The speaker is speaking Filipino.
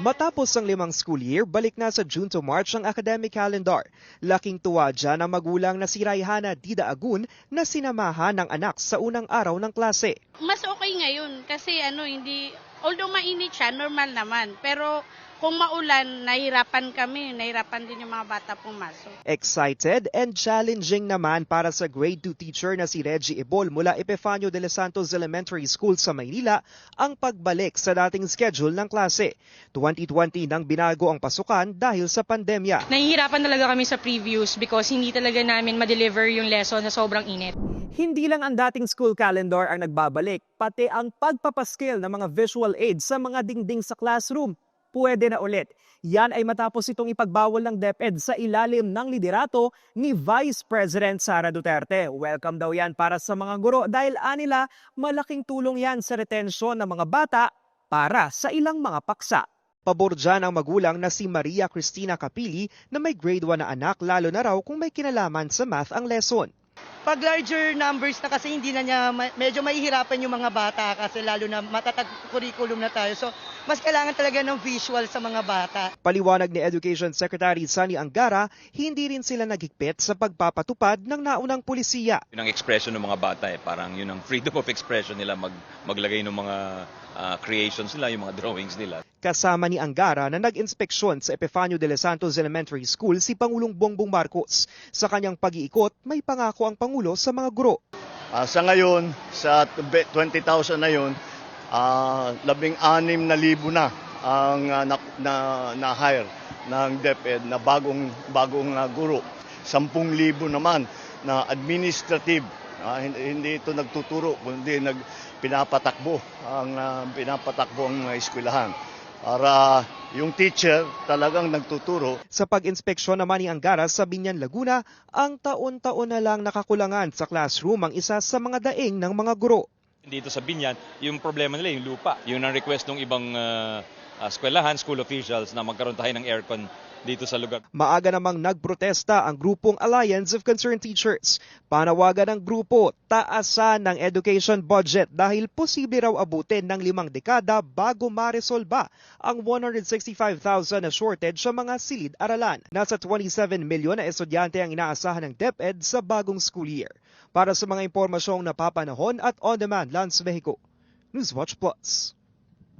Matapos ang limang school year, balik na sa June to March ang academic calendar. Laking tuwa dyan ang magulang na si Raihana Dida Agun na sinamahan ng anak sa unang araw ng klase. mas okay ngayon kasi ano hindi although mainit siya normal naman pero kung maulan nahirapan kami nahirapan din yung mga bata pumasok Excited and challenging naman para sa grade 2 teacher na si Reggie Ebol mula Epifanio de los Santos Elementary School sa Maynila ang pagbalik sa dating schedule ng klase. 2020 nang binago ang pasukan dahil sa pandemya. Nahihirapan talaga kami sa previews because hindi talaga namin ma-deliver yung lesson na sobrang init. Hindi lang ang dating school calendar ang nagbabalik, pati ang pagpapaskil ng mga visual aids sa mga dingding sa classroom. Pwede na ulit. Yan ay matapos itong ipagbawal ng DepEd sa ilalim ng liderato ni Vice President Sara Duterte. Welcome daw yan para sa mga guro dahil anila malaking tulong yan sa retention ng mga bata para sa ilang mga paksa. Pabor dyan ang magulang na si Maria Cristina Capili na may grade 1 na anak lalo na raw kung may kinalaman sa math ang lesson. pag larger numbers na kasi hindi na niya medyo mahihirapan yung mga bata kasi lalo na matatag curriculum na tayo. So mas kailangan talaga ng visual sa mga bata. Paliwanag ni Education Secretary Sani Angara, hindi rin sila nagigpit sa pagpapatupad ng naunang pulisiya. Yun ang expression ng mga bata eh. Parang yun ang freedom of expression nila mag, maglagay ng mga ah, creations nila, yung mga drawings nila. Kasama ni Angara na nag-inspeksyon sa Epifanio de los Santos Elementary School si Pangulong Bongbong Marcos. Sa kanyang pag-iikot, may pangako ang Pangulo sa mga guro. Ah, sa ngayon, sa 20,000 na yun, ah, labing anim na libo na ang ah, na, na, na-hire ng DepEd na bagong, bagong ah, guro. 10,000 naman na administrative. Ah, hindi, ito nagtuturo, kundi nag, pinapatakbo ang ah, pinapatakbo ang mga eskwelahan. Para yung teacher talagang nagtuturo Sa pag-inspeksyon naman ni Angara sa Binyan, Laguna, ang taon-taon na lang nakakulangan sa classroom ang isa sa mga daing ng mga guro. Dito sa Binyan, yung problema nila yung lupa. Yun ang request ng ibang ah, ah, eskwelahan, school officials na magkaroon tayo ng aircon dito sa lugar. Maaga namang nagprotesta ang grupong Alliance of Concerned Teachers. Panawagan ng grupo, taasan ng education budget dahil posible raw abutin ng limang dekada bago maresolba ang 165,000 na shortage sa mga silid-aralan. Nasa 27 milyon na estudyante ang inaasahan ng DepEd sa bagong school year. Para sa mga impormasyong napapanahon at on-demand Lance Mexico. Newswatch Plus.